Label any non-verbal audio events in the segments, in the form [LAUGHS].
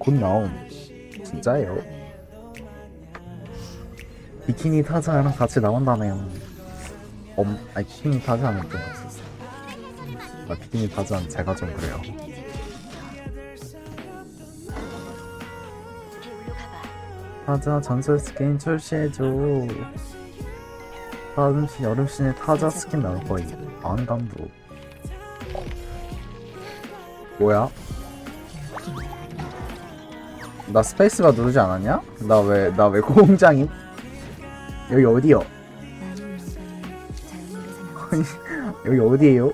곧 나옴. 진짜예요? 비키니 타자랑 같이 나온다네요. 엄, 아니 비키니 타자는 좀 없었어. 아, 비키니 타자는 제가 좀 그래요. 타자 전설 스킨 출시해줘. 다음 시 여름 시즌에 타자 스킨 나올 거임. 안감부. 어. 뭐야? 나 스페이스바 누르지 않았냐? 나 왜 나 왜 공장임? 여기 어디요? 여기 어디에요?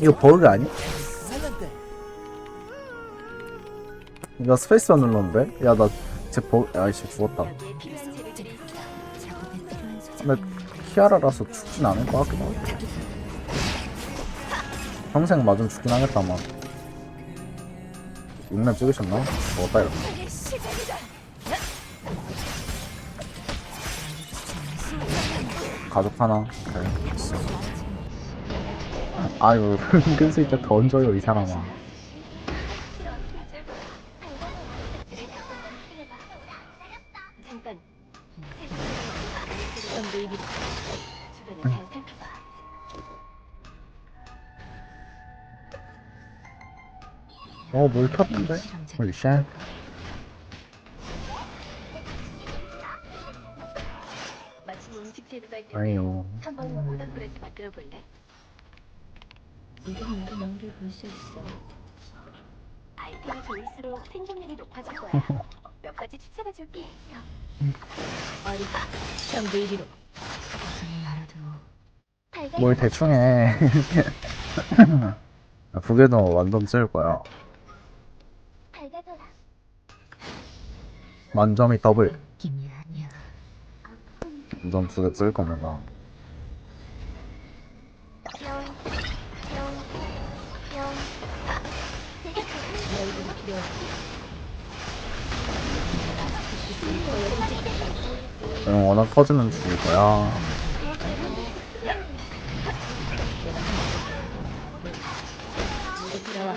이거 버그 아니? 나 스페이스바 눌렀는데? 야 나 제 버그 아이씨 죽었다. 근데 키아라라서 죽진 않을 것 같기도 하고 평생 맞으면 죽긴 하겠다 아 마 6렙 찍으셨나? 먹었다 이거 가족 하나 그래 아유 은근슬 때 던져요 이 사람아 잠깐. 넌 내일이 주변을 잘 살펴봐. 어물 아니요 수 있어. 아이템이 좋을수록 생존율이 높아질 거야. 몇 가지 추천해 줄게. 어리가 전부 이리로. 무슨 알아도. 뭘 대충 해 부계도 완전 쓸 거야. 만점이 더블. 두개 쓸 겁니다. 응 워낙 터지면 죽을 거야 모두 들어와.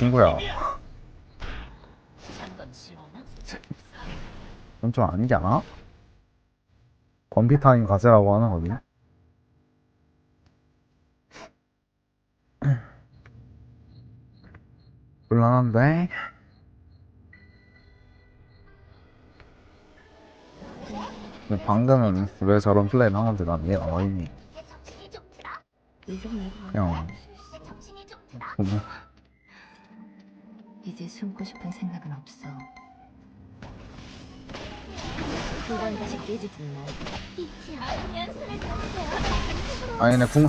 친구야? 그건 좀 아니지 않아? 건피타임 가세라고 하는 거지 곤란한데? 방금은 왜 저런 플레이를 하는지 난 이해가 안 가니 그냥 이제 숨고 싶은 생각은 없어. 두번 다시 깨지든 말. 아니 내 궁...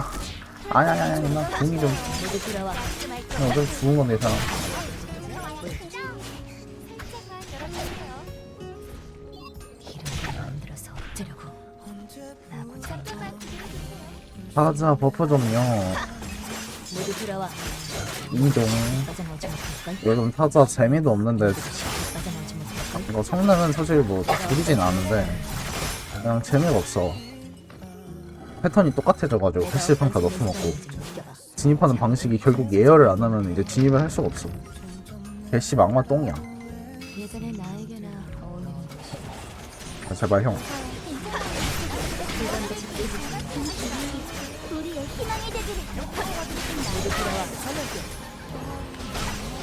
아니 아니 아니 나 궁이 좀... 어, 좀 죽은 건데 만들어서 어쩌려고. 나 고작 가자 버프 좀요 모두? 요즘 타자 재미도 없는데? 이거 성능은 사실 뭐 부리진 않은데 그냥 재미가 없어. 패턴이 똑같아져가지고 패시브 평타 너프 먹고 진입하는 방식이 결국 예열을 안 하면 이제 진입을 할 수가 없어. 개씨 막마 똥이야. 아, 제발 형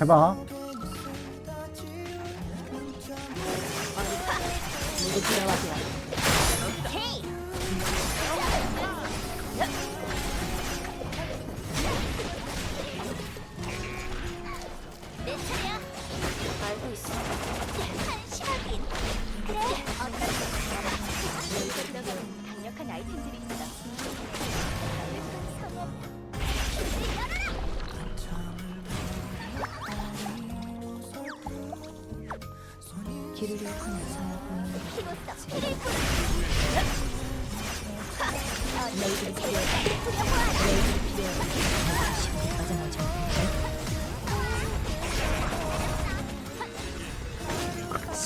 해봐. 강력한 아이템들이 있어.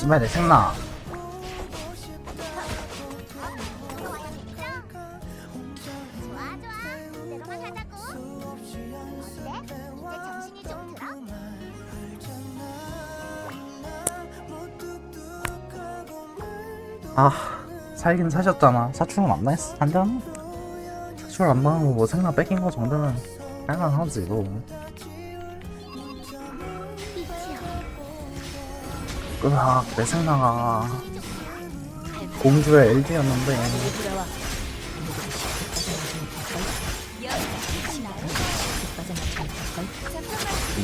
씨발 내 생나 아 살긴 사셨잖아 사출은 안 나했어 한잔 사출 안 나가고 뭐 생나 뺏긴 거 정도면 할만하지 뭐. 으악 내 생나가? 공주의 못할걸?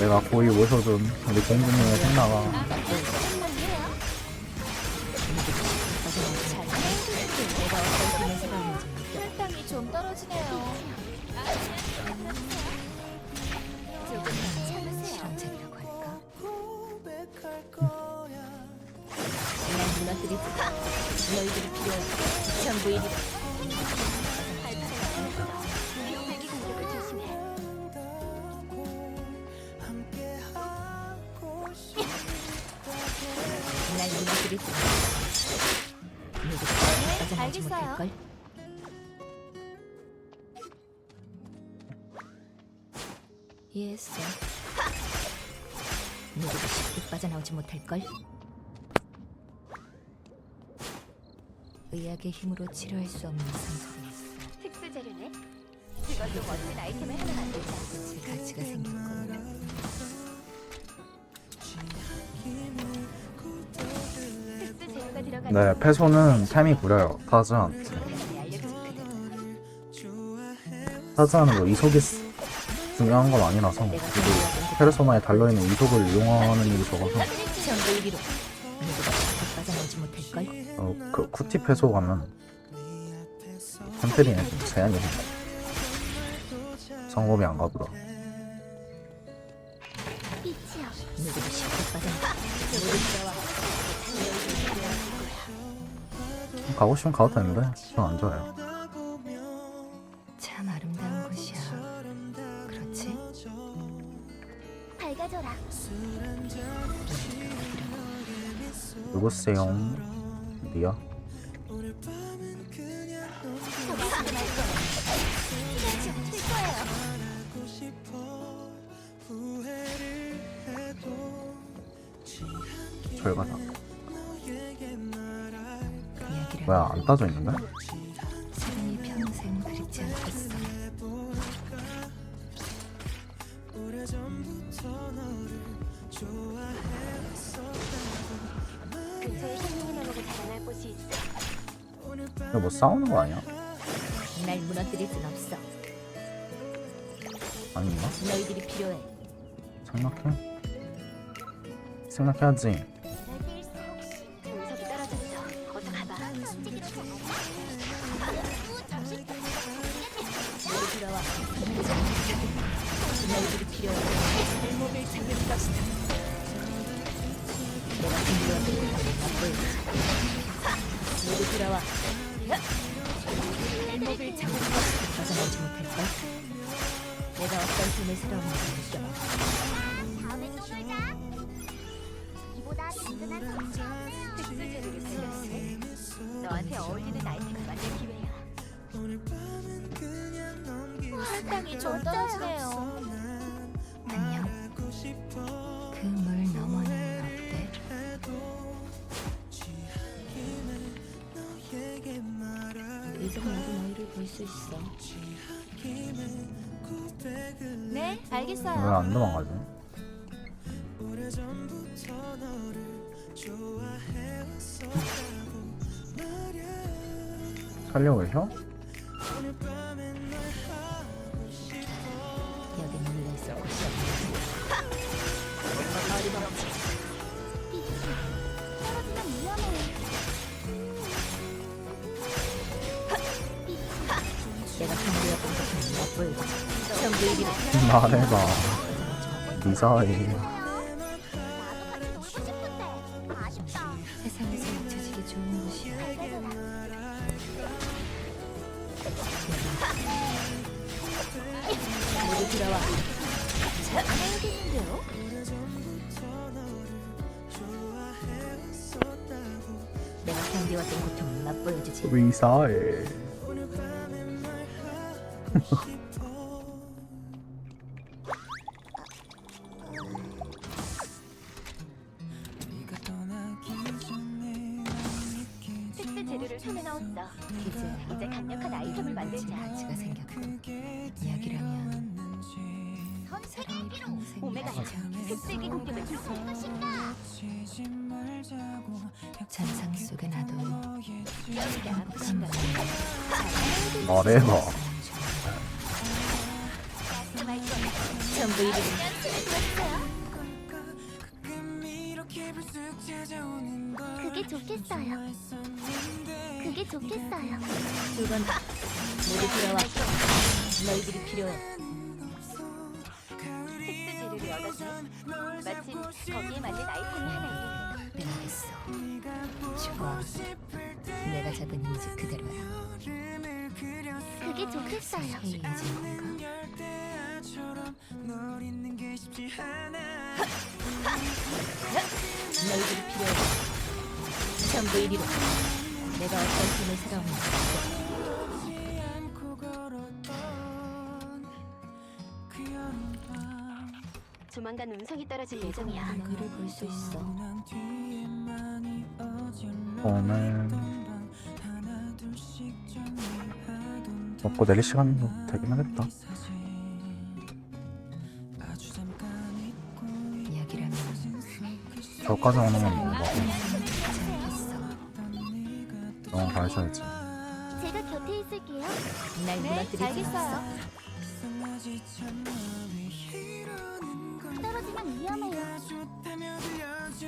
내가 고이 모셔둔 우리 공주님의 생나가 너희들이 필요해. 전부 이리 누나들이 너희들이 빠져나오지 알겠어요. 못할걸? 이해했어. 너희들이 쉽게 빠져나오지 못할걸? 의학의 힘으로 치료할 수 없는 상처가 있어. 특수 재료네. 그걸로 멋진 아이템을 하나 만들자. 제 가치가 생겼군. 특수 재료가 들어간 네 패소는 템이 구려요 알려줄 그대. 타즈하는 뭐 이속이 쓰- 중요한 건 아니라서 그리고 페르소나에 달려있는 이속을 이용하는 일이 적어서 전부. 어, 그 쿠티 패소 가면 템페린에 좀 제한이 있네 성공이 안 가보다 가고 싶으면 가도 되는데 전안 좋아해요 참 아름다운 곳이야. 그렇지? 밝아져라. 누구세요? 거예요. 절가다 뭐야 안 따져 있는데? 싸우는 거 아니야? 날 무너뜨릴 순 없어. 아닌가? 너희들이 필요해. 생각해? 생각해야지 운석이 떨어졌어. 어서 가봐. 이제 나도 너희를 볼 수 있어. 네, 왜 알겠어요. 안 도망가지? 살려오셔? 여기 물려 있을 곳이 없어. 말해봐. 무사해. 위사해. 가치가 생겼고 이야기라면 선택의 기로 오메가 흑색의 공격을 주소. 것인가? 잔상 속에 나도 여기가 아프신가? 말해봐 전부 이름 그게 좋겠어요. 그게 좋겠어요. 두번 [LAUGHS] 모두 돌아와. 너희들이 필요해. 특수 재료를 얻어서 마침 거기에 맞는 아이템이 하나 있는데 빼야겠어. 좋아. 내가 잡은 이미지 그대로야. 그게 좋겠어요. 이 이미지인 건가? 너희들이 필요해. 전부 이리로. 내가 어떤 힘을 살아오는지 조만간 운석이 떨어질 예정이야. 그를 볼 수 있어. 오늘 먹고 내릴 시간도 되긴 하겠다 저까지 오는 건 뭔가. 너무 가셔야지 제가 곁에 있을게요. 날 무너뜨리지 알겠어요. 떨어지면 위험해요.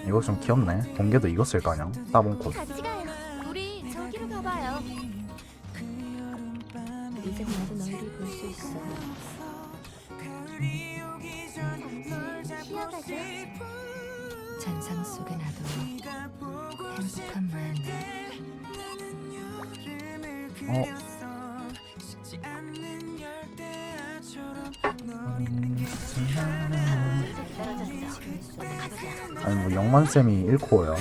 이거 좀 귀엽네 동계도 이거 쓸거 아니야 따봉꽃 같이 가요. 우리 저기로 가봐요. 이제 나도 너희를 볼 수 있어. 잠시 쉬어가죠. 잔상 속에 나도 행복한 모양이야. 어 아니 뭐 영만쌤이 1코어야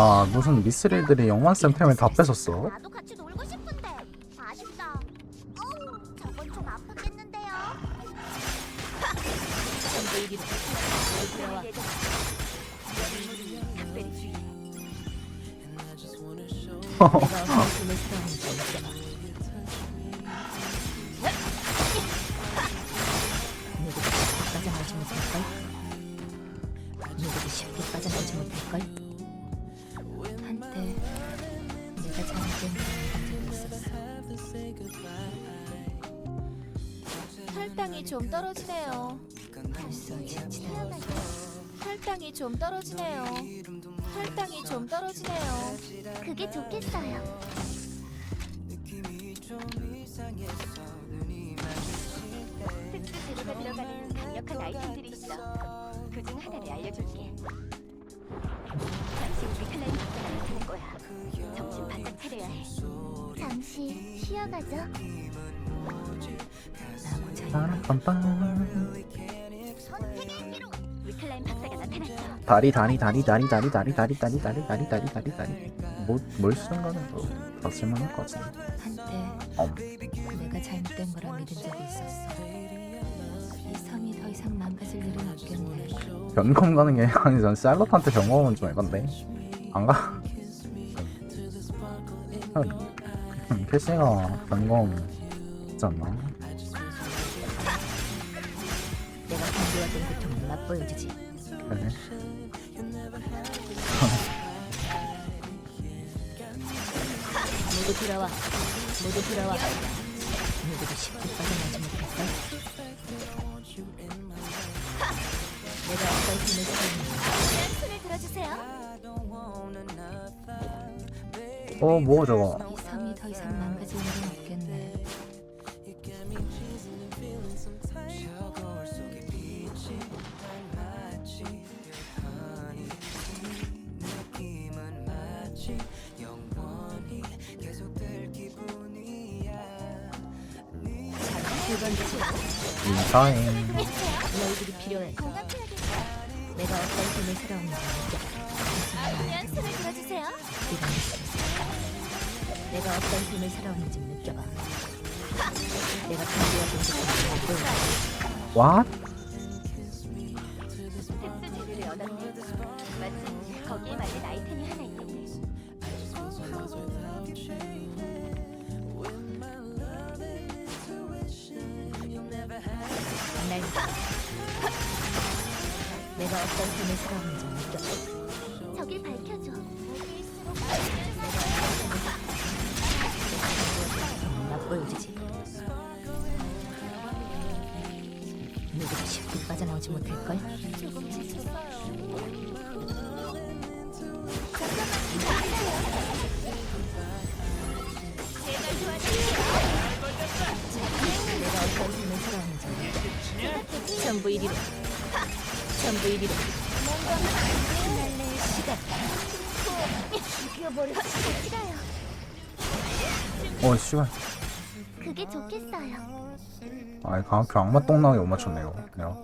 아 무슨 미스릴들이 영만쌤 템을 다 뺏었어 나도 같이 놀고 싶은데 아쉽다. 어우, 저건 좀 아프겠는데요. [LAUGHS] [LAUGHS] 떨어지네요. 지치다. 혈당이 좀 떨어지네요. 혈당이 좀 떨어지네요. 그게 좋겠어요. 특수 재료가 들어가는 강력한 아이템들이 있어. 그중 하나를 알려줄게. 잠시 우리 클라이스가 나타날 거야. 정신 바짝 차려야 해. 잠시 쉬어가죠. 나타났어. 다리 다리 다리 다리 다리 다리 다리 다리 다리 다리 다리 다리 다리 뭐뭘 쓰는 거는 뭐다 쓸만할 것 같은데 한때 엄 내가 잘못된 거라 믿은 적이 있었어. 이 섬이 더 이상 망가질 일은 없겠네. 변검 가는 게 아니 전 샬롯한테 변검은 좀 해봤네 안 가? 음, 캐시가 변검 있지 않나? 내가 견디왔던 고통을 맛보여주지. 그래 모두 돌아와. 모두 돌아와. 누구도 쉽게 빠져나지 못할걸? 내가 어떤 힘을 쓰는 손을 들어주세요. 어 뭐야 저거 이 섬이 더 이상 망가질 일은 인사임 너희들이 필요해. 내가 어떤 힘을 느껴. 그냥 손을 들어주세요. 내가 어떤 힘을 살아오는지 느껴봐. 내가 준비해둔 듯한 보여. 와? 내가 어떤 힘을 살아오는지 느껴. 전부 이리로. 날래 시간. 죽여버려. 싫어요. 어 씨발 그게 좋겠어요. 아이 강학교 악마 똥 나게 못 맞췄네요 내가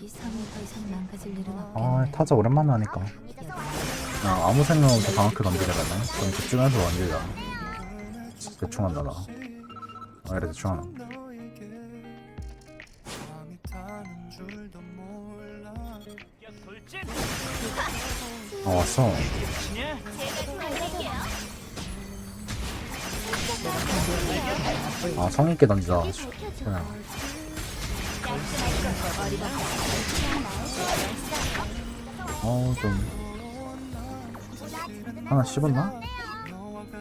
이 섬이 더 이상 망가질 일은 아 없겠네. 타자 오랜만에 하니까. 그냥 아무 생각 없이 강학교 던지려면 그럼 집중해서 던지자 대충 한다 나 아, 그래 대충 하나 아 왔어. 아 성의있게 던지자. 그냥 어좀 하나 씹었나?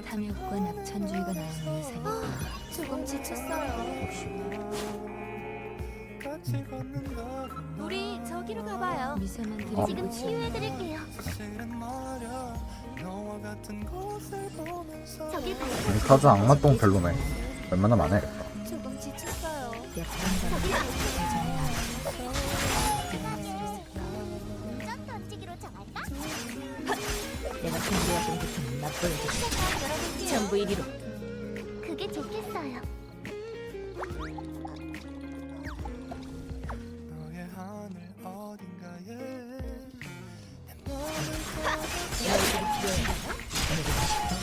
탐욕과 낙천주의가 나오는 세상이구나. 조금 지쳤어요. 우리 저기로 가봐요. 미소만 어. 지금 치유해드릴게요. 밝혀. 우리 타자 악마 똥 별로네 웬만하면 안 해야겠다 조금 지쳤어요. 운전 던지기로 정할까? 내가 준비해둔 듯한 맛보여주지. 전부 이리로. 그게 좋겠어요.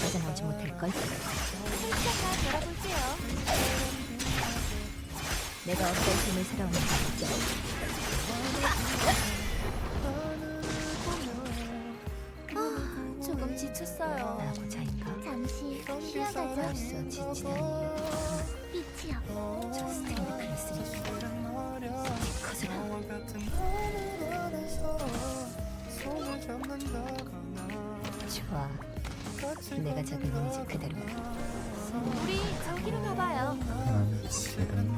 빠져나오지 못할걸? 내가 어떤 힘을 살아오는지 느껴. 아, 조금 지쳤어요. 나하고 자인가? 잠시 쉬어가자. 벌써 지치다니. 빛이요. 저 스탠드 클래스니. 커져라. 좋아. 내가 적은 이미지 그대로. 우리 저기로 가봐요. 난 싫은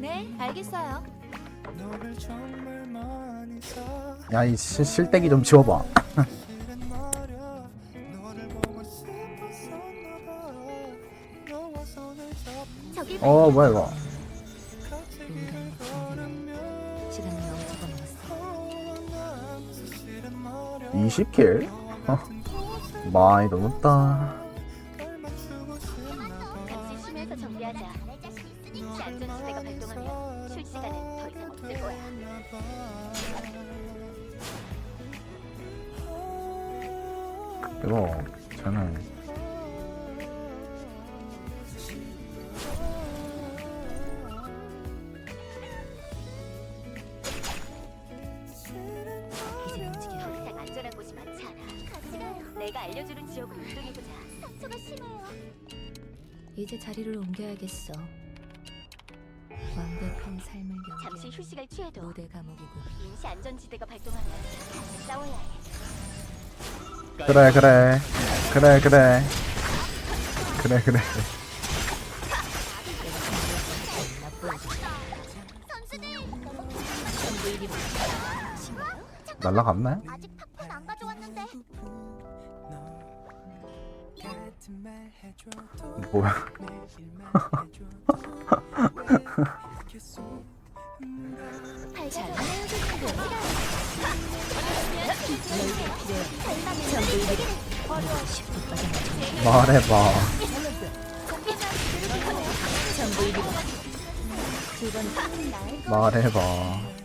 네, 알겠어요. 야이 실대기 좀 지워봐 어 뭐야 이거 20킬? 어, 많이 넘었다. 이거 쟤는 이제 자리를 옮겨야겠어. 완벽한 삶을 연기한 잠시 휴식을 취해도 모대 감옥이고 임시 안전지대가 발동하면 같이 싸워야 해. 그래 그래 그래 그래 그래 그래 날라갔네? 아직 팝콘 안 가져왔는데. 뭐야 말해봐. 말해봐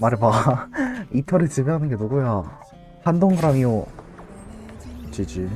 말해봐. [LAUGHS] 이털을 지배하는 게 누구야? 한동그라미오 지지